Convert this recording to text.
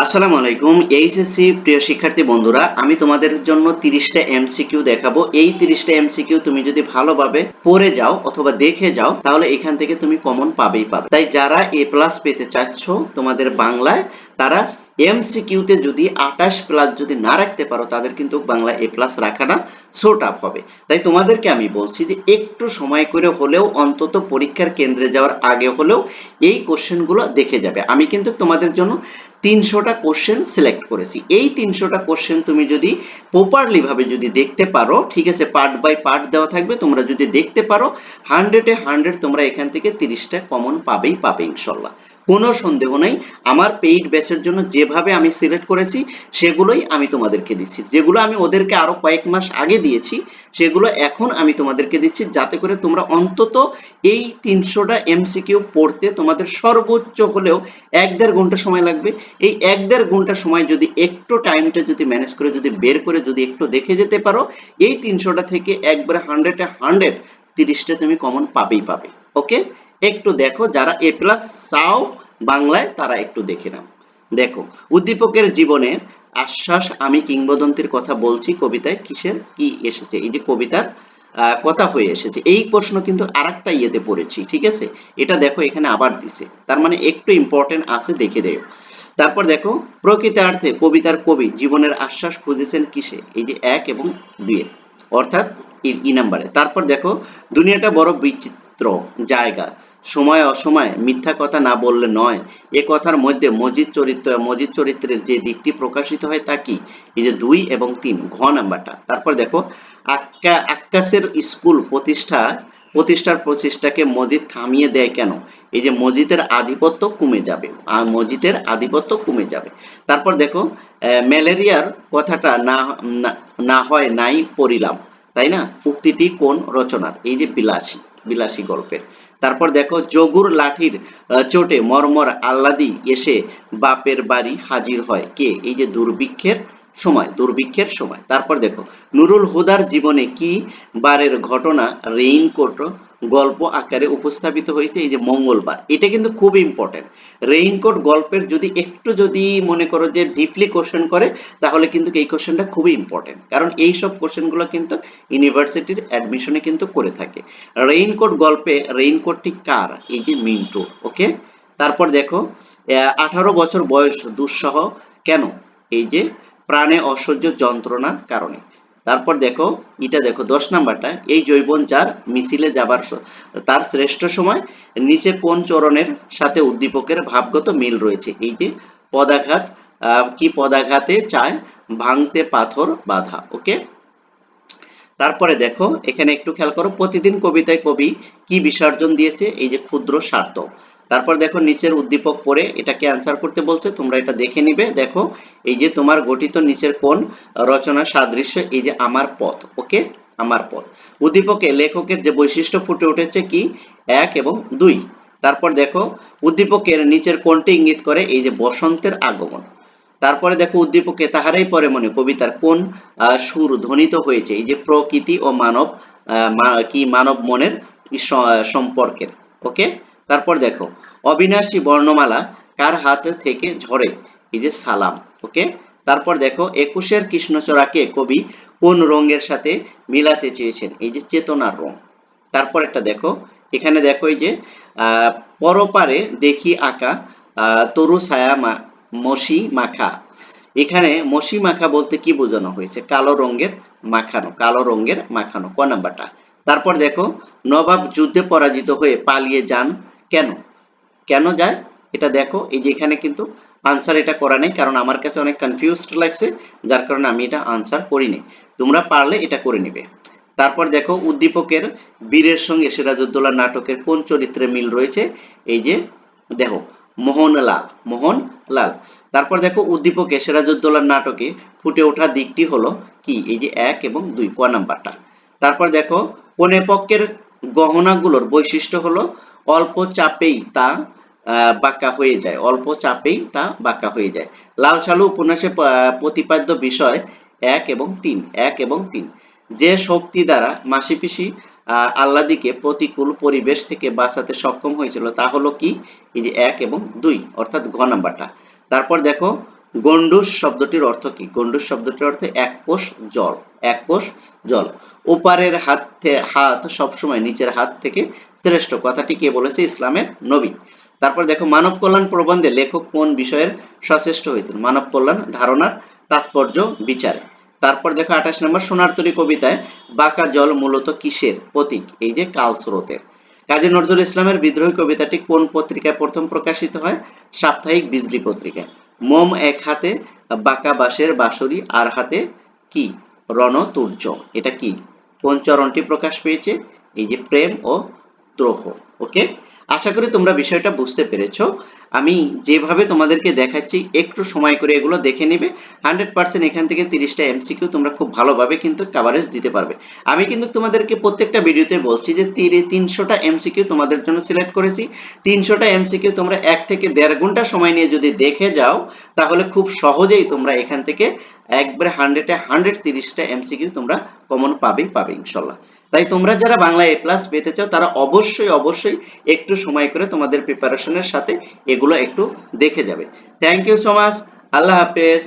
আসসালামু আলাইকুম, এইচএসসি প্রিয় শিক্ষার্থী বন্ধুরা, আমি তোমাদের জন্য তিরিশটা এমসিকিউ দেখাবো। এই তিরিশটা এমসিকিউ তুমি যদি ভালোভাবে পড়ে যাও অথবা দেখে যাও, তাহলে এখান থেকে তুমি কমন পাবেই পাবে। তাই যারা এ প্লাস পেতে চাচ্ছ তোমাদের বাংলায়, তারা এমসিকিউতে যদি আঠাশ প্লাস যদি না রাখতে পারো, তাদের কিন্তু বাংলা এ প্লাস রাখাটা সো আপ হবে। তাই তোমাদেরকে আমি বলছি যে একটু সময় করে হলেও, অন্তত পরীক্ষার কেন্দ্রে যাওয়ার আগে হলেও এই কোশ্চেনগুলো দেখে যাবে। আমি কিন্তু তোমাদের জন্য তিনশোটা কোশ্চেন সিলেক্ট করেছি। এই তিনশোটা কোশ্চেন তুমি যদি প্রপারলি ভাবে যদি দেখতে পারো, ঠিক আছে পার্ট বাই পার্ট দেওয়া থাকবে, তোমরা যদি দেখতে পারো হান্ড্রেডে হান্ড্রেড তোমরা এখান থেকে তিরিশটা কমন পাবেই পাবে ইনশাল্লাহ। কোনো সন্দেহ নেই। আমার পেইড ব্যাচের জন্য যেভাবে আমি সিলেক্ট করেছি, সেগুলোই আমি তোমাদেরকে দিচ্ছি। যেগুলো আমি ওদেরকে আরও কয়েক মাস আগে দিয়েছি, সেগুলো এখন আমি তোমাদেরকে দিচ্ছি যাতে করে তোমরা অন্তত এই তিনশোটা এমসিকিউ পড়তে তোমাদের সর্বোচ্চ হলেও এক দেড় ঘণ্টা সময় লাগবে। এই এক দেড় ঘণ্টা সময় যদি একটু টাইমটা যদি ম্যানেজ করে, যদি বের করে যদি একটু দেখে যেতে পারো, এই তিনশোটা থেকে একবারে হান্ড্রেডে হান্ড্রেড তিরিশটা তুমি কমন পাবেই পাবে। ওকে একটু দেখো, যারা এ প্লাস চাও বাংলায় তারা একটু দেখে নাও। দেখো, উদ্দীপকের জীবনের আশ্বাস, আমি কিংবদন্তির কথা বলছি কবিতায়, কিসের? কি এসেছে? এই যে কবিতার কথা হয়ে এসেছে। এই প্রশ্ন কিন্তু আরেকটা ইয়েতে পড়েছি, ঠিক আছে? এটা দেখো, এখানে আবার দিছে। তার মানে একটু ইম্পর্টেন্ট আছে, দেখে দেও তারপর দেখো, প্রকৃতার্থে কবিতার কবি জীবনের আশ্বাস খুঁজেছেন কিসে? এই যে এক এবং দুয়ে অর্থাৎ ই নাম্বারে তারপর দেখো, দুনিয়াটা বড় বিচিত্র জায়গা। সময় অসময় মিথ্যা কথা না বললে নয়। এ কথার মধ্যে মজিদ চরিত্র, মজিদ চরিত্রের যে দিকটি প্রকাশিত হয় তা কি? এই যে দুই এবং তিন, ঘ নাম্বারটা। তারপর দেখো, আক্কা, আক্কাসের স্কুল প্রতিষ্ঠা, প্রতিষ্ঠার প্রচেষ্টাকে মজিদ থামিয়ে দেয় কেন? এই যে মসজিদের আধিপত্য কমে যাবে আর মসজিদের আধিপত্য কমে যাবে। তারপর দেখো ম্যালেরিয়ার কথাটা না- না হয় নাই পড়িলাম, তাই না? উক্তিটি কোন রচনার? এই যে বিলাসী। বিলাসী গল্পের। তারপর দেখো জগুর লাঠির চোটে মর্মর আল্লাদি এসে বাপের বাড়ি হাজির হয়। কে? এই যে দুর্ভিক্ষের সময়, দুর্ভিক্ষের সময়। তারপর দেখো, নুরুল হুদার জীবনে কি বারের ঘটনা রেইনকোট গল্প আকারে উপস্থাপিত হয়েছে, এই যে মঙ্গলবার, এটা কিন্তু খুব ইম্পর্টেন্ট রেইনকোট গল্পের যদি একটু যদি মনে করো যে ডিপলি কোশ্চেন করে, তাহলে কিন্তু এই কোশ্চেনটা খুবই ইম্পর্টেন্ট কারণ এই সব কোশ্চেনগুলো কিন্তু ইউনিভার্সিটির অ্যাডমিশনে কিন্তু করে থাকে। রেইনকোট গল্পে রেইনকোটটি কার? এই যে মিন্টু ওকে তারপর দেখো আঠারো বছর বয়স, দুঃসহ, কেন? এই যে প্রাণে অসহ্য যন্ত্রণার কারণে। তারপর দেখো, এটা দেখো, দশ নাম্বারটা, এই জৈবন যার মিছিলে যাবার তার শ্রেষ্ঠ সময়, নিচে কোন চরণের সাথে উদ্দীপকের ভাবগত মিল রয়েছে? এই যে পদাঘাত কি পদাঘাতে চায়? ভাঙতে পাথর বাধা, ওকে? তারপরে দেখো, এখানে একটু খেয়াল করো, প্রতিদিন কবিতায় কবি কি বিসর্জন দিয়েছে? এই যে ক্ষুদ্র স্বার্থ। তারপর দেখো নিচের উদ্দীপক পড়ে এটাকে অ্যান্সার করতে বলছে, তোমরা এটা দেখে নিবে। দেখো, এই যে তোমার গঠিত নিচের কোন রচনা সাদৃশ্য, এই যে আমার পথ, ওকে? আমার পথ। উদ্দীপকে, লেখকের যে বৈশিষ্ট্য ফুটে উঠেছে কি? এক এবং দুই। তারপর দেখো, উদ্দীপকের নিচের কোনটি ইঙ্গিত করে এই যে বসন্তের আগমন। তারপরে দেখো, উদ্দীপকে তাহারাই পরে মনে, কবিতার কোন সুর ধ্বনিত হয়েছে। এই যে প্রকৃতি ও মানব কি মানব মনের সম্পর্কের, ওকে? তারপর দেখো, অবিনাশী বর্ণমালা কার হাত থেকে ঝরে? এই যে সালাম ওকে তারপর দেখো, একুশের কৃষ্ণচূড়াকে কবি কোন রঙের সাথে মিলাতে চেয়েছেন? এই যে চেতনার রং। তারপর একটা দেখো, এখানে দেখো এই যে পরপারে দেখি আঁকা তরু ছায়া মা- মসি মাখা। এখানে মসি মাখা বলতে কি বোঝানো হয়েছে? কালো রঙের মাখানো, কালো রঙের মাখানো। ক নাম্বারটা? তারপর দেখো, নবাব যুদ্ধে পরাজিত হয়ে পালিয়ে যান কেন? কেন যায়? এটা দেখো, এই যে এখানে কিন্তু আনসার এটা করা নেই, কারণ আমার কাছে অনেক কনফিউজড লাগছে, যার কারণে আমি এটা আনসার করিনি তোমরা পারলে এটা করে নিবে। তারপর দেখো, উদ্দীপকের বীরের সঙ্গে সিরাজউদ্দৌলা নাটকের কোন চরিত্রে মিল রয়েছে? এই যে, দেখো, মোহনলাল মোহনলাল। তারপর দেখো, উদ্দীপকে সিরাজউদ্দৌলার নাটকে ফুটে ওঠা দিকটি হলো কি? এই যে এক এবং দুই, ক নাম্বারটা। তারপর দেখো কোন পক্ষের গহনাগুলোর বৈশিষ্ট্য হলো অল্প চাপেই তা বাঁকা হয়ে যায়। অল্প চাপেই তা বাঁকা হয়ে যায়। লাল সালু উপন্যাসে প্রতিপাদ্য বিষয় এক এবং তিন, এক এবং তিন। যে শক্তি দ্বারা মাসি পিসি আল্লাদিকে প্রতিকূল পরিবেশ থেকে বাঁচাতে সক্ষম হয়েছিল তা হলো কি? এই যে এক এবং দুই, অর্থাৎ ঘ নাম্বারটা। তারপর দেখো গন্ডুস শব্দটির অর্থ কি? গন্ডুস শব্দটির অর্থ এক কোষ জল, এক কোষ জল। ওপারের হাত হাত সবসময় নিচের হাত থেকে শ্রেষ্ঠ। কথাটি কে বলেছে? ইসলামের নবী। তারপর দেখো, মানব কল্যাণ প্রবন্ধে লেখক কোন বিষয়ের সচেষ্ট হয়েছেন? মানব কল্যাণ ধারণার তাৎপর্য বিচারে। তারপর দেখো, আঠাশ নম্বর সোনার তরী কবিতায়, বাঁকা জল মূলত কিসের প্রতীক? এই যে কাল স্রোতের। কাজী নজরুল ইসলামের বিদ্রোহী কবিতাটি কোন পত্রিকায় প্রথম প্রকাশিত হয়? সাপ্তাহিক বিজলি পত্রিকায়। মোম এক হাতে, বাঁকা বাঁশের বাঁশরি, আর হাতে কি? রণতুর্য। এটা কি? কোন চরণটি প্রকাশ পেয়েছে? এই যে প্রেম ও দ্রোহ। ওকে? আশা করি তোমরা বিষয়টা বুঝতে পেরেছ। আমি যেভাবে তোমাদেরকে দেখাচ্ছি, একটু সময় করে এগুলো দেখে নিবে। হান্ড্রেড পার্সেন্ট এখান থেকে তিরিশটা এমসিকিউ তোমরা খুব ভালোভাবে কিন্তু কাভারেজ দিতে পারবে। আমি কিন্তু তোমাদেরকে প্রত্যেকটা ভিডিওতে বলছি যে তিনশোটা এমসিকিউ তোমাদের জন্য সিলেক্ট করেছি। তিনশোটা এমসিকিউ তোমরা এক থেকে দেড় ঘণ্টা সময় নিয়ে যদি দেখে যাও, তাহলে খুব সহজেই তোমরা এখান থেকে একবারে হান্ড্রেডে হান্ড্রেড তিরিশটা এমসিকিউ তোমরা কমন পাবেই, পাবে ইনশাল্লাহ। তাই তোমরা যারা বাংলা এ প্লাস পেতে চাও, তারা অবশ্যই অবশ্যই একটু সময় করে তোমাদের প্রিপারেশনের সাথে এগুলো একটু দেখে যাবে। থ্যাংক ইউ সো মাচ আল্লাহ হাফেজ।